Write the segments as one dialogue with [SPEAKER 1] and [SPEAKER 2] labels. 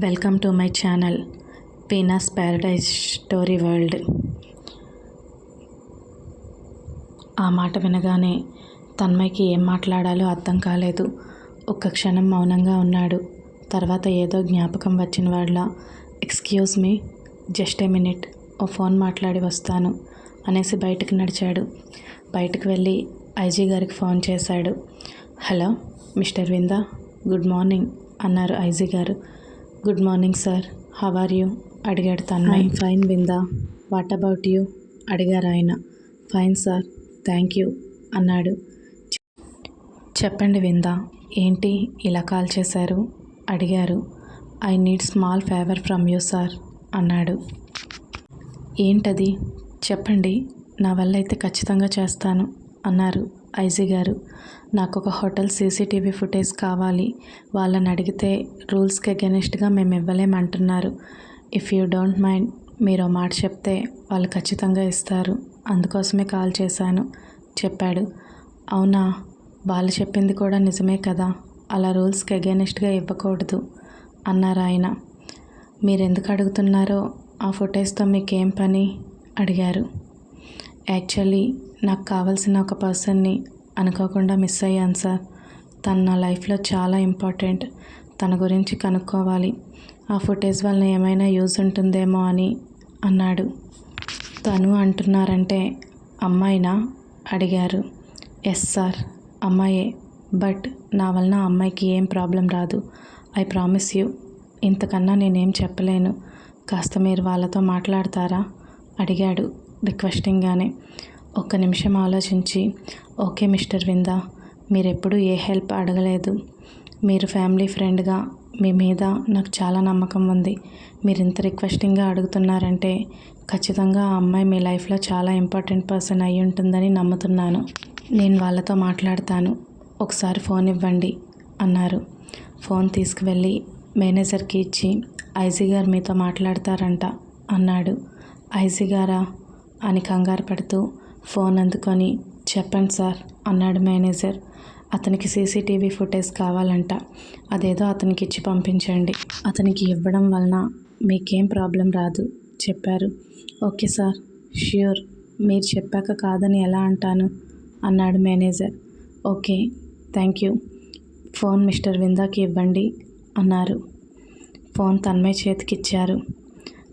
[SPEAKER 1] Welcome to my channel పీనాస్ paradise story world. ఆ మాట వినగానే తన్మయ్యకి ఏం మాట్లాడాలో అర్థం కాలేదు. ఒక్క క్షణం మౌనంగా ఉన్నాడు. తర్వాత ఏదో జ్ఞాపకం వచ్చిన వాళ్ళ excuse me just a minute oh phone మాట్లాడి వస్తాను అనేసి బయటకు నడిచాడు. బయటకు వెళ్ళి ఐజీ గారికి ఫోన్ చేశాడు. Hello mister Vinda good morning అన్నారు ఐజీ గారు. Good morning sir how are you అడిగాడు Tanmay. Fine Vinda what about you అడిగారు ఆయన. ఫైన్ సార్ థ్యాంక్ యూ అన్నాడు. చెప్పండి విందా ఏంటి ఇలా కాల్ చేశారు? అడిగారు. I need small favour from you sir అన్నాడు. ఏంటది? చెప్పండి. నా వల్ల అయితే ఖచ్చితంగా చేస్తాను అన్నారు. ఐజీ గారు నాకు ఒక హోటల్ సీసీటీవీ ఫుటేజ్ కావాలి. వాళ్ళని అడిగితే రూల్స్కి అగెనిస్ట్గా మేము ఇవ్వలేమంటున్నారు. ఇఫ్ యూ డోంట్ మైండ్ మీరు మాట చెప్తే వాళ్ళు ఖచ్చితంగా ఇస్తారు. అందుకోసమే కాల్ చేశాను. చెప్పాడు. అవునా వాళ్ళు చెప్పింది కూడా నిజమే కదా? అలా రూల్స్కి అగెనిస్ట్గా ఇవ్వకూడదు అన్నారు ఆయన. మీరు ఎందుకు అడుగుతున్నారో ఆ ఫుటేజ్తో మీకేం పని? అడిగారు. యాక్చువల్లీ నాకు కావాల్సిన ఒక పర్సన్ని అనుకోకుండా మిస్ అయ్యాను సార్. తను నా లైఫ్లో చాలా ఇంపార్టెంట్. తన గురించి కనుక్కోవాలి. ఆ ఫుటేజ్ వలన ఏమైనా యూజ్ ఉంటుందేమో అని అన్నాడు. తను అంటున్నారంటే అమ్మాయినా? అడిగారు. ఎస్ సార్ అమ్మాయే. బట్ నా వలన అమ్మాయికి ఏం ప్రాబ్లం రాదు. I promise you. ఇంతకన్నా నేనేం చెప్పలేను. కాస్త మీరు వాళ్ళతో మాట్లాడతారా? అడిగాడు రిక్వెస్టింగ్గానే. ఒక్క నిమిషం ఆలోచించి ఓకే మిస్టర్ విందా మీరెప్పుడు ఏ హెల్ప్ అడగలేదు. మీరు ఫ్యామిలీ ఫ్రెండ్గా మీ మీద నాకు చాలా నమ్మకం ఉంది. మీరు ఇంత రిక్వెస్టింగ్గా అడుగుతున్నారంటే ఖచ్చితంగా ఆ అమ్మాయి మీ లైఫ్లో చాలా ఇంపార్టెంట్ పర్సన్ అయి ఉంటుందని నమ్ముతున్నాను. నేను వాళ్ళతో మాట్లాడతాను. ఒకసారి ఫోన్ ఇవ్వండి అన్నారు. ఫోన్ తీసుకువెళ్ళి మేనేజర్కి ఇచ్చి ఐజీ గారు మీతో మాట్లాడతారంట అన్నాడు. ఐజీ గారా? అని కంగారు పడుతూ ఫోన్ అందుకొని చెప్పండి సార్ అన్నాడు మేనేజర్. అతనికి సీసీటీవీ ఫుటేజ్ కావాలంట. అదేదో అతనికి ఇచ్చి పంపించండి. అతనికి ఇవ్వడం వలన మీకేం ప్రాబ్లం రాదు చెప్పారు. Okay sir sure. మీరు చెప్పాక కాదని ఎలా అంటాను? అన్నాడు manager. Okay thank you. Phone mister విందాకి ఇవ్వండి అన్నారు. ఫోన్ తన్మయ్ చేతికిచ్చారు.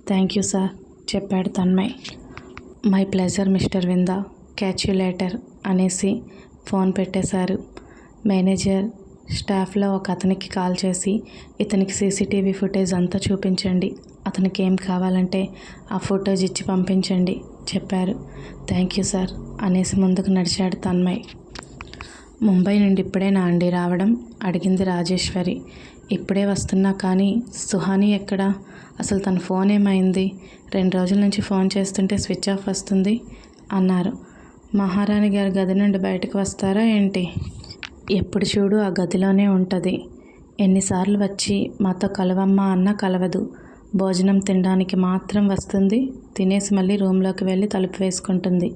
[SPEAKER 1] థ్యాంక్ యూ సార్ చెప్పాడు Tanmay. My pleasure mister Vinda catch you అనేసి ఫోన్ పెట్టేశారు. మేనేజర్ స్టాఫ్లో ఒక అతనికి కాల్ చేసి ఇతనికి సీసీటీవీ ఫుటేజ్ అంతా చూపించండి. అతనికి ఏం కావాలంటే ఆ ఫుటేజ్ ఇచ్చి పంపించండి చెప్పారు. థ్యాంక్ యూ సార్ అనేసి ముందుకు నడిచాడు తన్మయ్. ముంబై నుండి ఇప్పుడే నా అండి రావడం అడిగింది రాజేశ్వరి. ఇప్పుడే వస్తున్నా కానీ సుహాని ఎక్కడా? అసలు తన ఫోన్ ఏమైంది? రెండు రోజుల నుంచి ఫోన్ చేస్తుంటే స్విచ్ ఆఫ్ వస్తుంది అన్నారు. మహారాణి గారి గది నుండి బయటకు వస్తారా ఏంటి? ఎప్పుడు చూడు ఆ గదిలోనే ఉంటుంది. ఎన్నిసార్లు వచ్చి మాతో కలవమ్మా అన్నా కలవదు. భోజనం తినడానికి మాత్రం వస్తుంది. తినేసి మళ్ళీ రూమ్లోకి వెళ్ళి తలుపు వేసుకుంటుంది.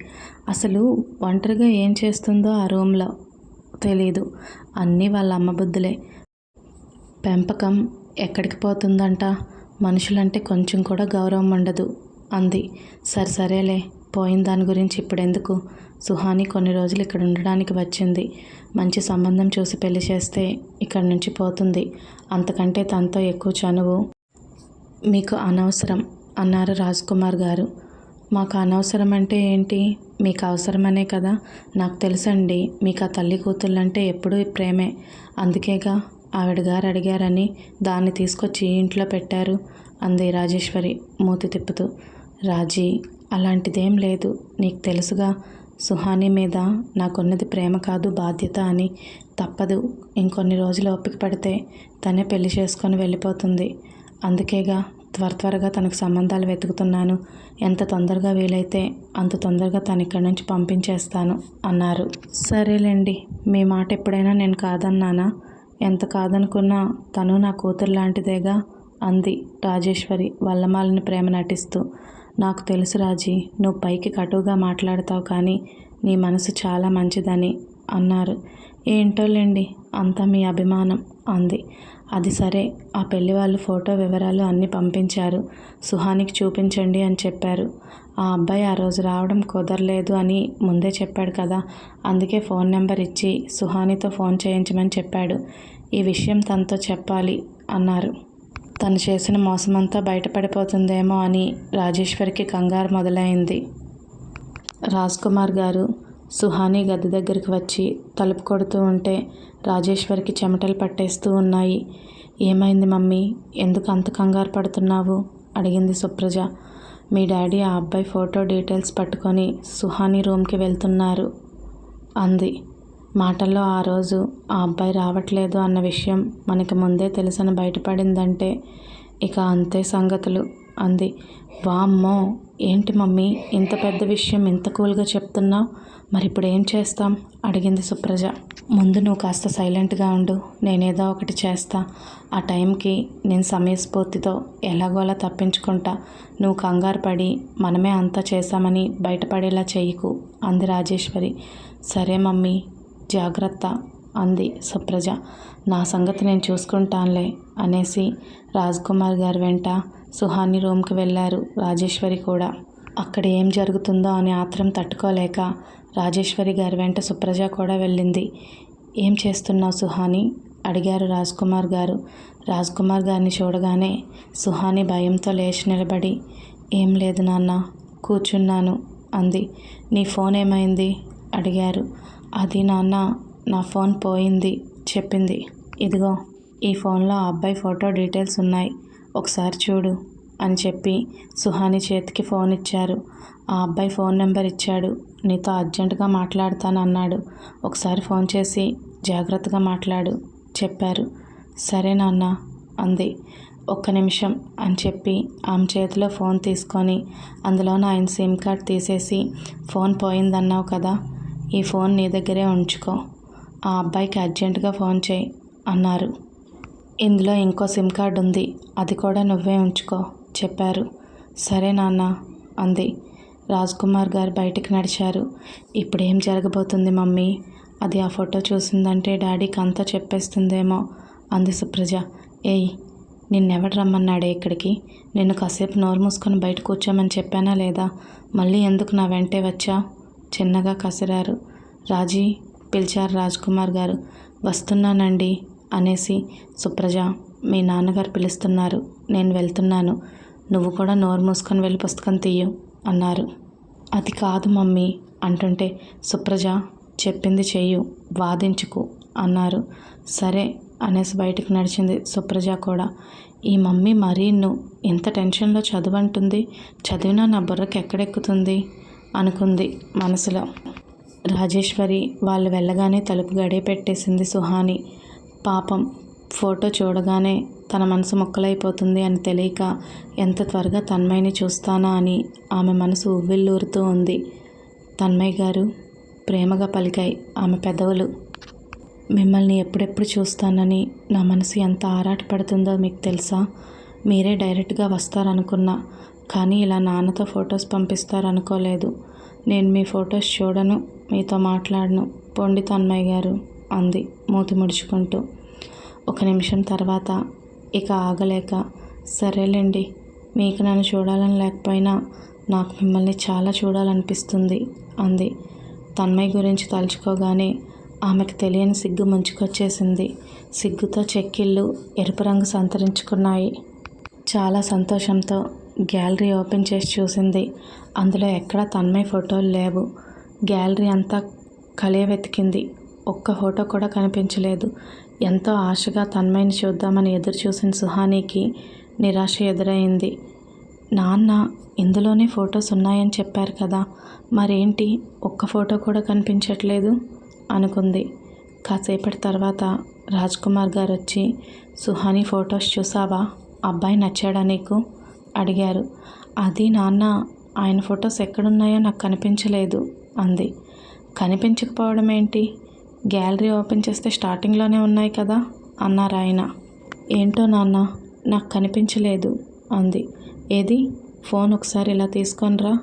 [SPEAKER 1] అసలు ఒంటరిగా ఏం చేస్తుందో ఆ రూమ్లో తెలీదు. అన్నీ వాళ్ళ అమ్మ బుద్ధులే. పెంపకం ఎక్కడికి పోతుందంట? మనుషులంటే కొంచెం కూడా గౌరవం ఉండదు అంది. సరే సరేలే పోయిన దాని గురించి ఇప్పుడెందుకు? సుహాని కొన్ని రోజులు ఇక్కడ ఉండడానికి వచ్చింది. మంచి సంబంధం చూసి పెళ్ళి చేస్తే ఇక్కడి నుంచి పోతుంది. అంతకంటే తనతో ఎక్కువ చనువు మీకు అనవసరం అన్నారు రాజ్ కుమార్ గారు. మాకు అనవసరం అంటే ఏంటి? మీకు అవసరమనే కదా? నాకు తెలుసండి మీకు ఆ తల్లి కూతుళ్ళంటే ఎప్పుడూ ప్రేమే. అందుకేగా? ఆవిడ గారు అడిగారని దాన్ని తీసుకొచ్చి ఇంట్లో పెట్టారు అంది రాజేశ్వరి మూతి తిప్పుతూ. రాజీ అలాంటిదేం లేదు. నీకు తెలుసుగా సుహాని మీద నాకున్నది ప్రేమ కాదు బాధ్యత అని. తప్పదు. ఇంకొన్ని రోజులు ఓపిక పడితే తనే పెళ్ళి చేసుకొని వెళ్ళిపోతుంది. అందుకేగా త్వర త్వరగా తనకు సంబంధాలు వెతుకుతున్నాను. ఎంత తొందరగా వీలైతే అంత తొందరగా తను ఇక్కడి నుంచి పంపించేస్తాను అన్నారు. సరేలేండి మీ మాట ఎప్పుడైనా నేను కాదన్నానా? ఎంత కాదనుకున్నా తను నా కూతురు లాంటిదేగా అంది రాజేశ్వరి వల్లమాలని ప్రేమ నటిస్తూ. నాకు తెలుసు రాజీ నువ్వు పైకి కటువుగా మాట్లాడతావు కానీ నీ మనసు చాలా మంచిదని అన్నారు. ఏంటోలేండి అంతా మీ అభిమానం అంది. అది సరే ఆ పెళ్ళి వాళ్ళు ఫోటో వివరాలు అన్నీ పంపించారు. సుహానికి చూపించండి అని చెప్పారు. ఆ అబ్బాయి ఆ రోజు రావడం కుదరలేదు అని ముందే చెప్పాడు కదా. అందుకే ఫోన్ నెంబర్ ఇచ్చి సుహానితో ఫోన్ చేయించమని చెప్పాడు. ఈ విషయం తనతో చెప్పాలి అన్నారు. తను చేసిన మోసమంతా బయటపడిపోతుందేమో అని రాజేశ్వరికి కంగారు మొదలైంది. రాజ్ కుమార్ గారు సుహాని గది దగ్గరికి వచ్చి తలుపు కొడుతూ ఉంటే రాజేశ్వరికి చెమటలు పట్టేస్తూ ఉన్నాయి. ఏమైంది మమ్మీ? ఎందుకు అంత కంగారు పడుతున్నావు? అడిగింది సుప్రజ. మీ డాడీ ఆ అబ్బాయి ఫోటో డీటెయిల్స్ పట్టుకొని సుహాని రూమ్కి వెళ్తున్నారు అంది. మాటల్లో ఆ రోజు ఆ అబ్బాయి రావట్లేదు అన్న విషయం మనకి ముందే తెలిసిన బయటపడిందంటే ఇక అంతే సంగతులు. అంది. వామ్మో ఏంటి మమ్మీ ఇంత పెద్ద విషయం ఇంత కూల్గా చెప్తున్నావు మరి ఇప్పుడు ఏం చేస్తాం? అడిగింది సుప్రజ. ముందు నువ్వు కాస్త సైలెంట్గా ఉండు నేనేదో ఒకటి చేస్తా. ఆ టైంకి నేను సమయస్ఫూర్తితో ఎలాగోలా తప్పించుకుంటా. నువ్వు కంగారు పడి మనమే అంతా చేశామని బయటపడేలా చెయ్యకు అంది రాజేశ్వరి. సరే మమ్మీ జాగ్రత్త అంది సుప్రజ. నా సంగతి నేను చూసుకుంటానులే అనేసి రాజ్కుమార్ గారి వెంట సుహాని రూమ్కి వెళ్ళారు రాజేశ్వరి కూడా. అక్కడ ఏం జరుగుతుందో అని ఆత్రం తట్టుకోలేక రాజేశ్వరి గారి వెంట సుప్రజ కూడా వెళ్ళింది. ఏం చేస్తున్నావు సుహాని? అడిగారు రాజ్కుమార్ గారు. రాజ్కుమార్ గారిని చూడగానే సుహాని భయంతో లేచి నిలబడి ఏం లేదు నాన్న కూర్చున్నాను అంది. నీ ఫోన్ ఏమైంది? అడిగారు. అది నాన్న నా ఫోన్ పోయింది చెప్పింది. ఇదిగో ఈ ఫోన్లో ఆ అబ్బాయి ఫోటో డీటెయిల్స్ ఉన్నాయి. ఒకసారి చూడు అని చెప్పి సుహాని చేతికి ఫోన్ ఇచ్చారు. ఆ అబ్బాయి ఫోన్ నెంబర్ ఇచ్చాడు. నీతో అర్జెంటుగా మాట్లాడతాను అన్నాడు. ఒకసారి ఫోన్ చేసి జాగ్రత్తగా మాట్లాడు చెప్పారు. సరే నాన్న అంది. ఒక్క నిమిషం అని చెప్పి ఆమె చేతిలో ఫోన్ తీసుకొని అందులోన ఆయన సిమ్ కార్డ్ తీసేసి ఫోన్ పోయిందన్నావు కదా ఈ ఫోన్ నీ దగ్గరే ఉంచుకో ఆ అబ్బాయికి అర్జెంటుగా ఫోన్ చేయి అన్నారు. ఇందులో ఇంకో సిమ్ కార్డ్ ఉంది. అది కూడా నువ్వే ఉంచుకో చెప్పారు. సరే నాన్న అంది. రాజ్కుమార్ గారు బయటికి నడిచారు. ఇప్పుడేం జరగబోతుంది మమ్మీ? అది ఆ ఫోటో చూసిందంటే డాడీకి అంతా చెప్పేస్తుందేమో అంది సుప్రజ. ఏయ్ నిన్నెవడు రమ్మన్నాడే ఇక్కడికి? నిన్ను కాసేపు నోరు మూసుకొని బయట కూర్చోమని చెప్పానా లేదా? మళ్ళీ ఎందుకు నా వెంటే వచ్చా? చిన్నగా కసిరారు. రాజీ పిలిచారు రాజ్కుమార్ గారు. వస్తున్నానండి. అనేసి సుప్రజ మీ నాన్నగారు పిలుస్తున్నారు. నేను వెళ్తున్నాను. నువ్వు కూడా నోరు మూసుకొని వెళ్ళి పుస్తకం తీయు అన్నారు. అది కాదు మమ్మీ అంటుంటే సుప్రజ చెప్పింది చెయ్యు వాదించుకు అన్నారు. సరే అనేసి బయటకు నడిచింది సుప్రజ కూడా. ఈ మమ్మీ మరీ నువ్వు ఇంత టెన్షన్లో చదువంటుంది. చదివినా నా బుర్రకి ఎక్కడెక్కుతుంది? అనుకుంది మనసులో. రాజేశ్వరి వాళ్ళు వెళ్ళగానే తలుపు గడియ పెట్టేసింది సుహాని. పాపం ఫోటో చూడగానే తన మనసు మొక్కలైపోతుంది అని తెలియక ఎంత త్వరగా తన్మయ్యని చూస్తానా అని ఆమె మనసు ఉవ్విల్లూరుతూ ఉంది. తన్మయ్య గారు ప్రేమగా పలికాయి. ఆమె పెదవులు మిమ్మల్ని ఎప్పుడెప్పుడు చూస్తానని నా మనసు ఎంత ఆరాటపడుతుందో మీకు తెలుసా? మీరే డైరెక్ట్గా వస్తారనుకున్నా కానీ ఇలా నాన్నతో ఫొటోస్ పంపిస్తారనుకోలేదు. నేను మీ ఫొటోస్ చూడను మీతో మాట్లాడను. పొండి తన్మయ్య గారు. అంది మూతి ముడుచుకుంటూ. ఒక నిమిషం తర్వాత ఇక ఆగలేక సరేలేండి మీకు నన్ను చూడాలని లేకపోయినా నాకు మిమ్మల్ని చాలా చూడాలనిపిస్తుంది అంది. తన్మయ్య గురించి తలుచుకోగానే ఆమెకు తెలియని సిగ్గు ముంచుకొచ్చేసింది. సిగ్గుతో చెక్కిళ్ళు ఎరుపు రంగు సంతరించుకున్నాయి. చాలా సంతోషంతో గ్యాలరీ ఓపెన్ చేసి చూసింది. అందులో ఎక్కడా తన్మయ్ ఫోటోలు లేవు. గ్యాలరీ అంతా కలియ వెతికింది. ఒక్క ఫోటో కూడా కనిపించలేదు. ఎంతో ఆశగా తన్మయిని చూద్దామని ఎదురు చూసిన సుహానీకి నిరాశ ఎదురైంది. నాన్న ఇందులోనే ఫొటోస్ ఉన్నాయని చెప్పారు కదా మరేంటి? ఒక్క ఫోటో కూడా కనిపించట్లేదు? అనుకుంది. కాసేపటి తర్వాత రాజ్ కుమార్ గారు వచ్చి సుహాని ఫొటోస్ చూసావా? అబ్బాయి నచ్చాడా నీకు? అడిగారు. అది నాన్న ఆయన ఫొటోస్ ఎక్కడున్నాయో నాకు కనిపించలేదు అంది. కనిపించకపోవడం ఏంటి గ్యాలరీ ఓపెన్ చేస్తే స్టార్టింగ్లోనే ఉన్నాయి కదా అన్నారు ఆయన. ఏంటో నాన్న నాకు కనిపించలేదు అంది. ఏది? ఫోన్ ఒకసారి ఇలా తీసుకొనిరా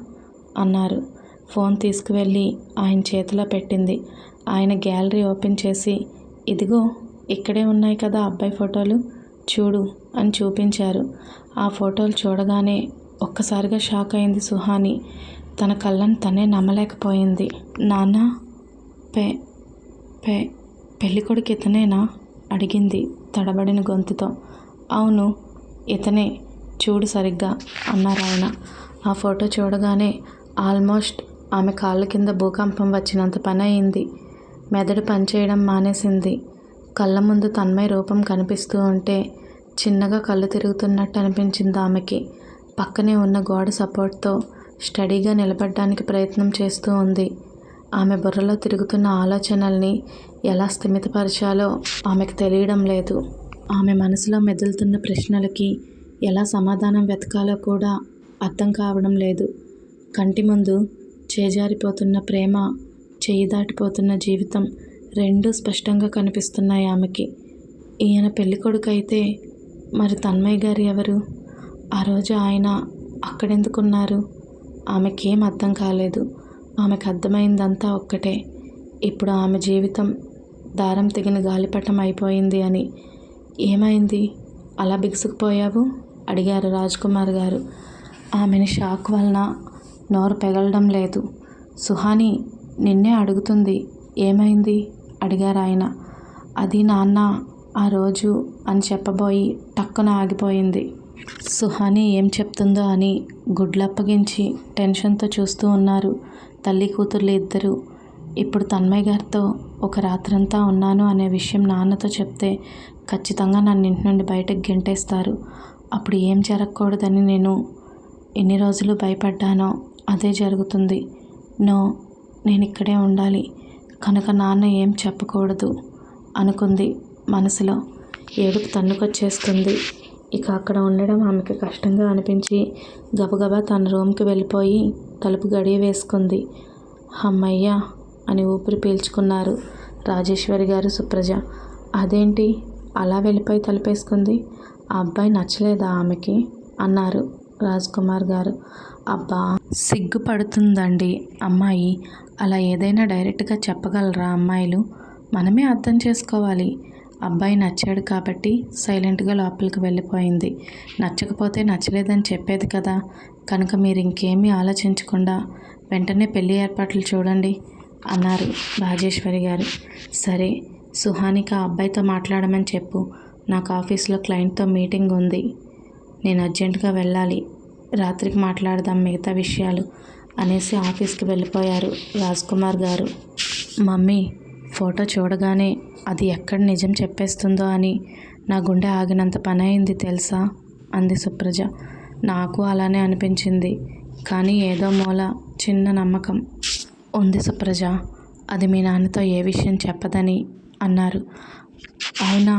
[SPEAKER 1] అన్నారు. ఫోన్ తీసుకువెళ్ళి ఆయన చేతిలో పెట్టింది. ఆయన గ్యాలరీ ఓపెన్ చేసి ఇదిగో ఇక్కడే ఉన్నాయి కదా అబ్బాయి ఫోటోలు చూడు అని చూపించారు. ఆ ఫోటోలు చూడగానే ఒక్కసారిగా షాక్ అయింది సుహాని. తన కళ్ళను తనే నమ్మలేకపోయింది. నాన్న పే పే పెళ్ళికొడుకు ఇతనేనా? అడిగింది తడబడిన గొంతుతో. అవును ఇతనే. చూడు సరిగ్గా అన్నారు ఆయన. ఆ ఫోటో చూడగానే ఆల్మోస్ట్ ఆమె కాళ్ళ కింద భూకంపం వచ్చినంత పని అయింది. మెదడు పనిచేయడం మానేసింది. కళ్ళ ముందు తన్మయ రూపం కనిపిస్తూ ఉంటే చిన్నగా కళ్ళు తిరుగుతున్నట్టు అనిపించింది ఆమెకి. పక్కనే ఉన్న గోడ సపోర్ట్తో స్టడీగా నిలబడడానికి ప్రయత్నం చేస్తూ ఉంది. ఆమె బుర్రలో తిరుగుతున్న ఆలోచనల్ని ఎలా స్థిమితపరచాలో ఆమెకు తెలియడం లేదు. ఆమె మనసులో మెదులుతున్న ప్రశ్నలకి ఎలా సమాధానం వెతకాలో కూడా అర్థం కావడం లేదు. కంటి ముందు చేజారిపోతున్న ప్రేమ చేయి దాటిపోతున్న జీవితం రెండూ స్పష్టంగా కనిపిస్తున్నాయి ఆమెకి. ఈయన పెళ్ళి కొడుకైతే అయితే మరి తన్మయ్య గారు ఎవరు? ఆ రోజు ఆయన అక్కడెందుకున్నారు? ఆమెకేం అర్థం కాలేదు. ఆమెకు అర్థమైందంతా ఒక్కటే. ఇప్పుడు ఆమె జీవితం దారం తెగిన గాలిపటం అయిపోయింది అని. ఏమైంది? అలా బిగుసుకుపోయావు? అడిగారు రాజ్కుమార్ గారు. ఆమెని షాక్ వలన నోరు పెగలడం లేదు. సుహాని నిన్నే అడుగుతుంది ఏమైంది? అడిగారు ఆయన. అది నాన్న ఆ రోజు అని చెప్పబోయి టక్కున ఆగిపోయింది. సుహాని ఏం చెప్తుందో అని గుడ్లప్పగించి టెన్షన్తో చూస్తూ ఉన్నారు. తల్లి కూతుర్లు ఇద్దరు ఇప్పుడు తన్మయ్ గారితో ఒక రాత్రంతా ఉన్నాను అనే విషయం నాన్నతో చెప్తే ఖచ్చితంగా నన్ను ఇంటి నుండి బయటకు గెంటేస్తారు. అప్పుడు ఏం జరగకూడదని నేను ఎన్ని రోజులు భయపడ్డానో అదే జరుగుతుంది. నో నేను ఇక్కడే ఉండాలి. కనుక నాన్న ఏం చెప్పకూడదు అనుకుంది మనసులో. ఏడుపు తన్నుకొచ్చేస్తుంది. ఇక అక్కడ ఉండడం ఆమెకి కష్టంగా అనిపించి గబగబా తన రూమ్కి వెళ్ళిపోయి తలుపు గడియ వేసుకుంది. అమ్మయ్యా అని ఊపిరి పీల్చుకున్నారు రాజేశ్వరి గారు సుప్రజ. అదేంటి? అలా వెళ్ళిపోయి తలుపేసుకుంది? ఆ అబ్బాయి నచ్చలేదా ఆమెకి? అన్నారు రాజ్ కుమార్ గారు. అబ్బా సిగ్గుపడుతుందండి అమ్మాయి. అలా ఏదైనా డైరెక్ట్గా చెప్పగలరా అమ్మాయిలు? మనమే అర్థం చేసుకోవాలి. అబ్బాయి నచ్చాడు కాబట్టి సైలెంట్గా లోపలికి వెళ్ళిపోయింది. నచ్చకపోతే నచ్చలేదని చెప్పేది కదా. కనుక మీరు ఇంకేమీ ఆలోచించకుండా వెంటనే పెళ్ళి ఏర్పాట్లు చూడండి అన్నారు రాజేశ్వరి గారు. సరే సుహానికి ఆ అబ్బాయితో మాట్లాడమని చెప్పు. నాకు ఆఫీస్లో క్లయింట్తో మీటింగ్ ఉంది. నేను అర్జెంటుగా వెళ్ళాలి. రాత్రికి మాట్లాడదాం మిగతా విషయాలు అనేసి ఆఫీస్కి వెళ్ళిపోయారు రాజ్ కుమార్ గారు. మమ్మీ ఫోటో చూడగానే అది ఎక్కడ నిజం చెప్పేస్తుందో అని నా గుండె ఆగినంత పని అయింది తెలుసా? అంది సుప్రజ. నాకు అలానే అనిపించింది కానీ ఏదో మూల చిన్న నమ్మకం. ఉంది సుప్రజ అది మీ నాన్నతో ఏ విషయం చెప్పదని అన్నారు. అవునా?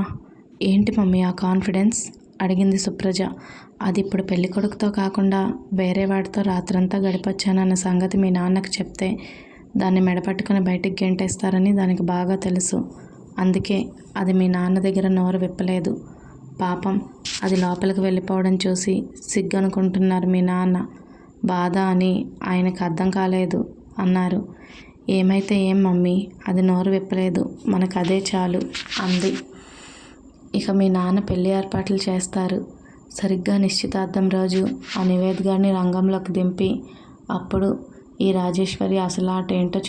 [SPEAKER 1] ఏంటి మమ్మీ ఆ కాన్ఫిడెన్స్? అడిగింది సుప్రజ. అది ఇప్పుడు పెళ్ళి కొడుకుతో కాకుండా వేరే వాడితో రాత్రంతా గడిపొచ్చానన్న సంగతి మీ నాన్నకు చెప్తే దాన్ని మెడపట్టుకుని బయటికి గెంటేస్తారని దానికి బాగా తెలుసు. అందుకే అది మీ నాన్న దగ్గర నోరు విప్పలేదు. పాపం అది లోపలికి వెళ్ళిపోవడం చూసి సిగ్గనుకుంటున్నారు మీ నాన్న. బాధ అని ఆయనకు అర్థం కాలేదు అన్నారు. ఏమైతే ఏం మమ్మీ అది నోరు విప్పలేదు. మనకు అదే చాలు అంది. ఇక మీ నాన్న పెళ్ళి ఏర్పాట్లు చేస్తారు. సరిగ్గా నిశ్చితార్థం రోజు ఆ నివేద్ గారిని రంగంలోకి దింపి అప్పుడు ఈ రాజేశ్వరి అసలు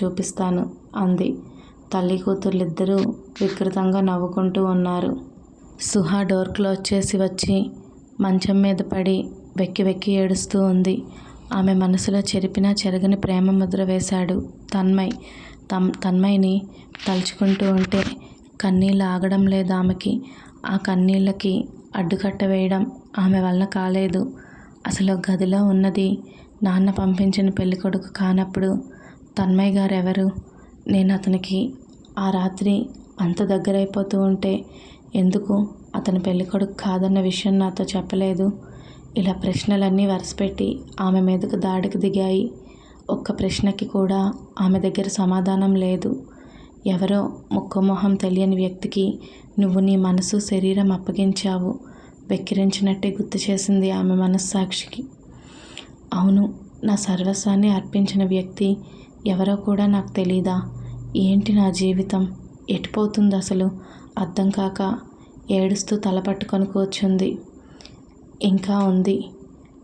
[SPEAKER 1] చూపిస్తాను అంది. తల్లి కూతుర్లిద్దరూ వికృతంగా నవ్వుకుంటూ ఉన్నారు. సుహా డోర్ క్లోజ్ చేసి వచ్చి మంచం మీద పడి వెక్కి వెక్కి ఏడుస్తూ ఉంది. ఆమె మనసులో చెరిపినా చెరగని ప్రేమ ముద్ర వేశాడు తన్మయ్. తమ్ తన్మయ్ని తలుచుకుంటూ ఉంటే కన్నీళ్ళు ఆగడం లేదు ఆమెకి. ఆ కన్నీళ్ళకి అడ్డుకట్ట వేయడం ఆమె వలన కాలేదు. అసలు గదిలో ఉన్నది నాన్న పంపించిన పెళ్ళికొడుకు కానప్పుడు తన్మయ్య గారు ఎవరు నేను అతనికి ఆ రాత్రి అంత దగ్గరైపోతూ ఉంటే ఎందుకు అతని పెళ్ళికొడుకు కాదన్న విషయం నాతో చెప్పలేదు. ఇలా ప్రశ్నలన్నీ వరుసపెట్టి ఆమె మీదకు దాడికి దిగాయి. ఒక్క ప్రశ్నకి కూడా ఆమె దగ్గర సమాధానం లేదు. ఎవరో మొహం తెలియని వ్యక్తికి నువ్వు నీ మనసు శరీరం అప్పగించావు. వెక్కిరించినట్టే గుర్తు చేసింది ఆమె మనస్సాక్షికి. అవును నా సర్వస్వాన్ని అర్పించిన వ్యక్తి ఎవరో కూడా నాకు తెలీదా? ఏంటి నా జీవితం? ఎటుపోతుంది అసలు? అర్థం కాక ఏడుస్తూ తల పట్టుకొని కూర్చుంది. ఇంకా ఉంది.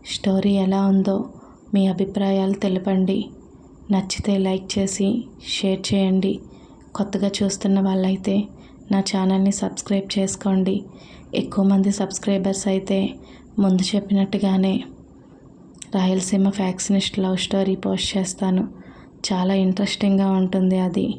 [SPEAKER 1] స్టోరీ ఎలా ఉందో మీ అభిప్రాయాలు తెలపండి. నచ్చితే లైక్ చేసి షేర్ చేయండి. కొత్తగా చూస్తున్న వాళ్ళైతే నా ఛానల్ని సబ్స్క్రైబ్ చేసుకోండి. ఎక్కువ మంది సబ్స్క్రైబర్స్ అయితే ముందు చెప్పినట్టుగానే Rayalaseema factionist love story post చేస్తాను. చాలా ఇంట్రెస్టింగ్గా ఉంటుంది అది.